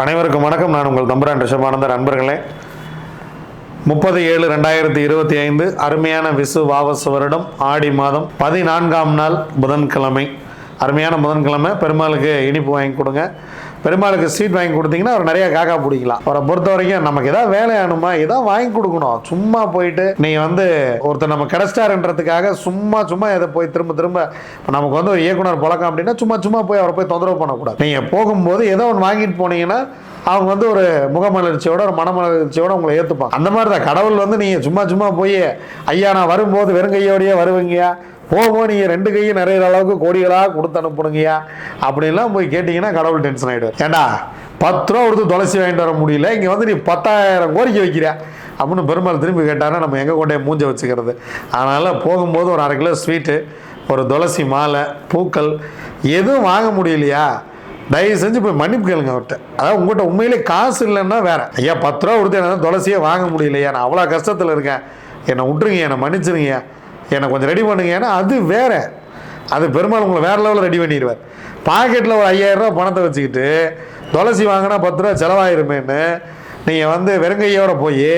அனைவருக்கும் வணக்கம். நான் உங்கள் தம்பரான் ரிஷபானந்தர் அன்பர்களே முப்பது ஏழு ரெண்டாயிரத்தி இருபத்தி ஐந்து அருமையான விசு வாவசு வருடம் ஆடி மாதம் பதினான்காம் நாள் புதன்கிழமை. அருமையான புதன்கிழமை. பெருமாளுக்கு இனிப்பு வாங்கி கொடுங்க. பெருமாளுக்கு ஸ்வீட் வாங்கி கொடுத்தீங்கன்னா அவர் நிறைய காக்கா பிடிக்கலாம். அவரை பொறுத்த வரைக்கும் நமக்கு ஏதாவது வேலையானுமா ஏதாவது வாங்கி கொடுக்கணும். சும்மா போயிட்டு நீங்கள் வந்து ஒருத்தர் நம்ம கிடைச்சிட்டாருன்றதுக்காக சும்மா சும்மா எதை போய் திரும்ப திரும்ப இப்போ நமக்கு வந்து ஒரு இயக்குனர் பழக்கம் அப்படின்னா சும்மா சும்மா போய் அவரை போய் தொந்தரவு பண்ணக்கூடாது. நீங்கள் போகும்போது ஏதோ ஒன்று வாங்கிட்டு போனீங்கன்னா அவங்க வந்து ஒரு முகமலர்ச்சியோட ஒரு மனமலர்ச்சியோட உங்களை ஏற்றுப்பாங்க அந்த மாதிரி தான் கடவுள் வந்து நீங்கள் சும்மா சும்மா போய் ஐயா நான் வரும்போது வெறுங்கையோடையே வருவீங்கயா போகும் நீங்கள் ரெண்டு கையும் நிறைய அளவுக்கு கோடிகளாக கொடுத்து அனுப்புனுங்கய்யா. அப்படின்லாம் போய் கேட்டிங்கன்னா கடவுள் டென்ஷன் ஆகிடுவார் ஏண்டா பத்து ரூபா கொடுத்து துளசி வாங்கிட்டு வர முடியல இங்கே வந்து நீ பத்தாயிரம் கோரிக்கை வைக்கிறியா? அப்படின்னு பெருமாள் திரும்பி கேட்டாருன்னா நம்ம எங்கே கொண்டே மூஞ்ச வச்சுக்கிறது? அதனால் போகும்போது ஒரு அரை கிலோ ஸ்வீட்டு ஒரு துளசி மாலை பூக்கள் எதுவும் வாங்க முடியலையா? தயவு செஞ்சு போய் மன்னிப்பு கேளுங்க அவர்கிட்ட. அதாவது உங்கள்கிட்ட உண்மையிலே காசு இல்லைன்னா வேற. ஐயா பத்து ரூபா கொடுத்து என்னால் துளசியே வாங்க முடியலையா? நான் அவ்வளோ கஷ்டத்தில் இருக்கேன். என்னை விட்டுருங்க என்னை மன்னிச்சிருங்க என்னை கொஞ்சம் ரெடி பண்ணுங்க. ஏன்னா அது வேற. அது பெருமாள் உங்களை வேறு லெவலில் ரெடி பண்ணிடுவார். பாக்கெட்டில் ஒரு ஐயாயிரரூபா பணத்தை வச்சுக்கிட்டு துளசி வாங்கினா பத்து ரூபா செலவாயிருமேன்னு நீங்கள் வந்து வெறுங்கையோட போய்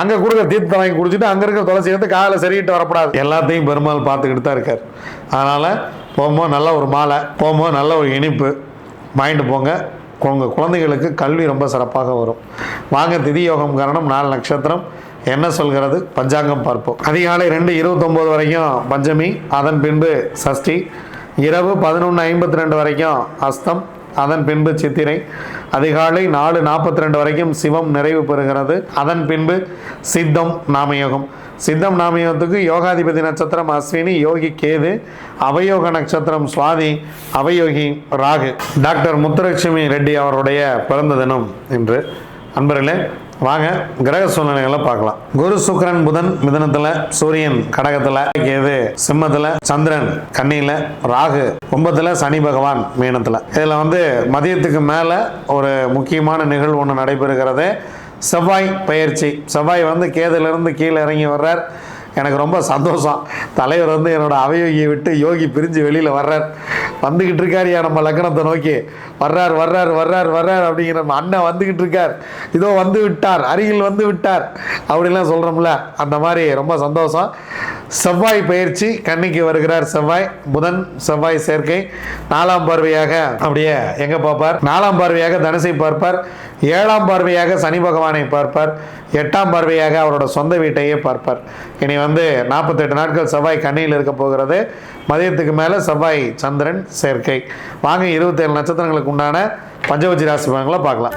அங்கே கொடுக்குற தீர்த்தம் வாங்கி குடிச்சிட்டு அங்கே இருக்கிற துளசி எடுத்து காலை சரிக்கிட்டு வரப்படாது எல்லாத்தையும் பெருமாள் பார்த்துக்கிட்டு தான் இருக்கார். அதனால் போகும்போது நல்ல ஒரு மாலை போகும்போது நல்ல ஒரு இனிப்பு. வாங்கிட்டு போங்க. உங்கள் குழந்தைகளுக்கு கல்வி ரொம்ப சிறப்பாக வரும். வாங்க திதி யோகம் காரணம் நாலு நட்சத்திரம். என்ன சொல்கிறது? பஞ்சாங்கம் பார்ப்போம். அதிகாலை ரெண்டு இருபத்தொம்போது வரைக்கும் பஞ்சமி அதன் பின்பு சஷ்டி இரவு பதினொன்று ஐம்பத்தி ரெண்டு வரைக்கும் அஸ்தம் அதன் பின்பு சித்திரை அதிகாலை நாலு நாற்பத்தி ரெண்டு வரைக்கும் சிவம் நிறைவு பெறுகிறது. அதன் பின்பு சித்தம் நாமயோகம். சித்தம் நாமயோகத்துக்கு யோகாதிபதி நட்சத்திரம் அஸ்வினி யோகி கேது அவயோக நட்சத்திரம் சுவாதி அவயோகி ராகு. டாக்டர் முத்துலட்சுமி ரெட்டி அவருடைய பிறந்த தினம் இன்று. அன்பர்களே வாங்க கிரக சூழ்நிலைகளை பார்க்கலாம். குரு சுக்கரன் புதன் மிதனத்தில் சூரியன் கடகத்தில் கேது சிம்மத்தில் சந்திரன் கண்ணியில் ராகு கும்பத்தில் சனி பகவான் மீனத்தில். இதில் வந்து மதியத்துக்கு மேலே ஒரு முக்கியமான நிகழ்வு ஒன்று நடைபெறுகிறது. செவ்வாய் பயிற்சி. செவ்வாய் வந்து கேதுலேருந்து கீழே இறங்கி வர்றார். எனக்கு ரொம்ப சந்தோஷம். தலைவர் வந்து என்னோட அவயோகியை விட்டு யோகி பிரிஞ்சு வெளியில் வர்றார். வந்துக்கிட்டு இருக்காருயா நம்ம லக்னத்தை நோக்கி. வர்றார் வர்றார் வர்றார் வர்றார் அப்படிங்கிற நம்ம அண்ணன் வந்துக்கிட்டு இருக்கார். இதோ வந்து விட்டார் அருகில் வந்து விட்டார். அப்படிலாம் சொல்கிறோம்ல அந்த மாதிரி ரொம்ப சந்தோஷம். செவ்வாய் பயிற்சி கன்னிக்கு வருகிறார் செவ்வாய். புதன் செவ்வாய் சேர்க்கை. நாலாம் பார்வையாக அப்படியே எங்கே பார்ப்பார்? நாலாம் பார்வையாக தனுசை பார்ப்பார். ஏழாம் பார்வையாக சனி பகவானை பார்ப்பார். எட்டாம் பார்வையாக அவரோட சொந்த வீட்டையே பார்ப்பார். இனி வந்து நாற்பத்தெட்டு நாட்கள் செவ்வாய் கண்ணியில் இருக்க போகிறது. மதியத்துக்கு மேலே செவ்வாய் சந்திரன் சேர்க்கை. வாங்க இருபத்தேழு நட்சத்திரங்களுக்கு உண்டான பஞ்சவச்சி ராசி பலன்களை பார்க்கலாம்.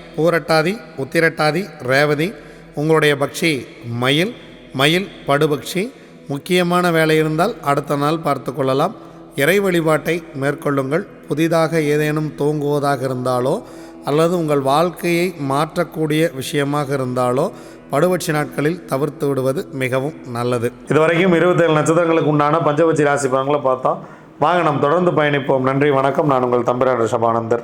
பூரட்டாதி உத்திரட்டாதி ரேவதி உங்களுடைய பக்ஷி மயில் மயில் படுபக்ஷி. முக்கியமான வேலை இருந்தால் அடுத்த நாள் பார்த்து கொள்ளலாம். இறை வழிபாட்டை மேற்கொள்ளுங்கள். புதிதாக ஏதேனும் தூங்குவதாக இருந்தாலோ அல்லது உங்கள் வாழ்க்கையை மாற்றக்கூடிய விஷயமாக இருந்தாலோ படுபட்சி நாட்களில் தவிர்த்து விடுவது மிகவும் நல்லது. இதுவரைக்கும் இருபத்தேழு நட்சத்திரங்களுக்கு உண்டான பஞ்சபட்சி ராசி பலன்களை பார்த்தோம். வாங்க நாம் தொடர்ந்து பயணிப்போம். நன்றி வணக்கம். நான் உங்கள் தம்பிரான் ரிஷபானந்தர்.